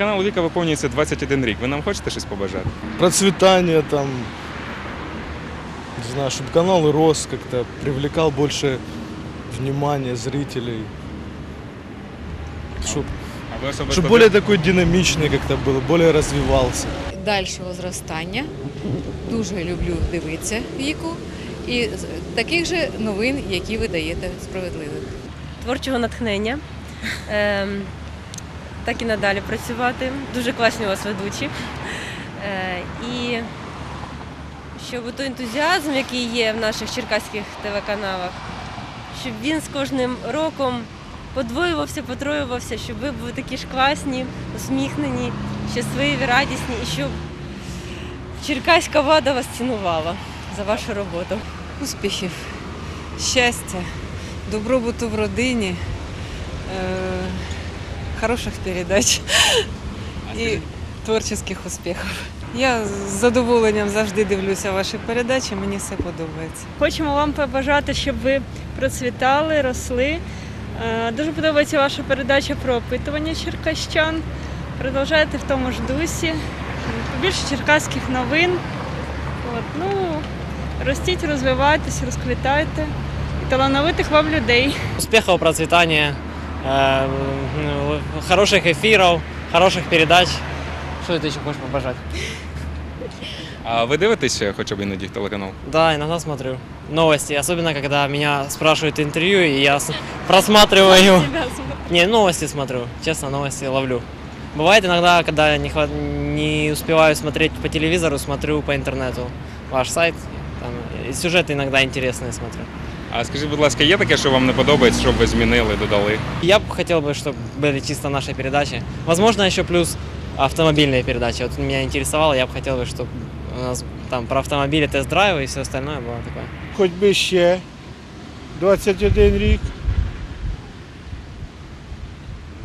Телеканал Віка виповнюється 21 рік. Ви нам хочете щось побажати? Процветание там, не знаю, чтобы канал рос как-то, привлекал больше внимания зрителей. Чтобы А ви особисто более такой динамичный как-то был, более развивался. дальшого зростання. Дуже люблю дивитися віку. І з- таких же новин, які ви даєте справедливих. творчого натхнення. Ем, так і надалі працювати. Дуже класні у вас ведучі. Е, і щоб той ентузіазм, який є в наших черкаських ТВ-каналах, щоб він з кожним роком подвоювався, потроювався, щоб ви були такі ж класні, усміхнені, щасливі, радісні, і щоб черкаська влада вас цінувала за вашу роботу. успіхів, щастя, добробуту в родині, е, хороших передач і творчих успіхів. Я з задоволенням завжди дивлюся ваші передачі, мені все подобається. Хочемо вам побажати, щоб ви процвітали, росли. Е, Дуже подобається ваша передача про опитування черкащан. Продовжайте в тому ж дусі. Побільше черкаських новин. От, ну, ростіть, розвивайтесь, розквітайте. І талановитих вам людей. успехов, процветания, э, ну, хороших эфиров, хороших передач. Что ты еще хочешь побожать? А ви дивитесь хоча б іноді телеканал? Да, иногда смотрю новости, особенно когда меня спрашивают интервью, и я с- просматриваю. Не, новости смотрю, честно, новости ловлю. Бывает иногда, когда не, хват- не успеваю смотреть по телевизору, смотрю по интернету ваш сайт. Там, и сюжеты иногда интересные смотрю. А скажіть, будь ласка, є таке, що вам не подобається, що б ви змінили, додали? Я бы хотел бы, чтобы были чисто наши передачи. Возможно, еще плюс автомобильные передачи. Вот меня интересовало, я бы хотел бы, чтобы у нас там про автомобили, тест-драйвы и все остальное было такое. хоч би ще 21 рік.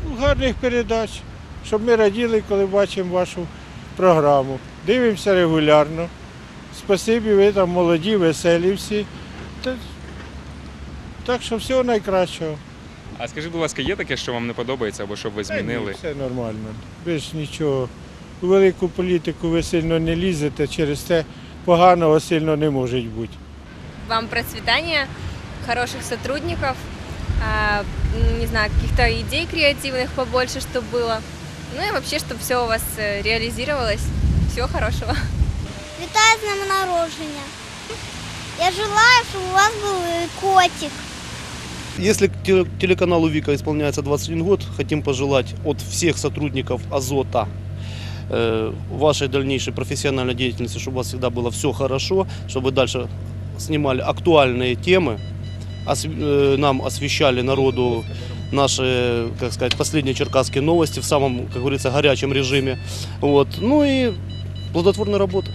Ну, Гарних передач, щоб ми раділи, коли бачимо вашу програму. Дивимося регулярно. Спасибі, ви там молоді, веселі всі. Та- Так що всього найкращого. А скажіть, будь ласка, є таке, що вам не подобається або що б ви Та ні, змінили? Все нормально. Ви ж нічого. У велику політику ви сильно не лізете, через те поганого сильно не може бути. вам процветания, хороших сотрудников, а, м, не знаю, каких-то идей креативных побольше, чтобы было. Ну и вообще, чтобы все у вас э, реализировалось. Всего хорошего. Вітаю з днем народження. Я желаю, щоб у вас був е, котик. Если теле- телеканалу Вика исполняется 21 год, хотим пожелать от всех сотрудников Азота э, вашей дальнейшей профессиональной деятельности, чтобы у вас всегда было все хорошо, чтобы вы дальше снимали актуальные темы, ос- э, нам освещали народу наши, как сказать, последние черкасские новости в самом, как говорится, горячем режиме. Вот. Ну и плодотворной работы.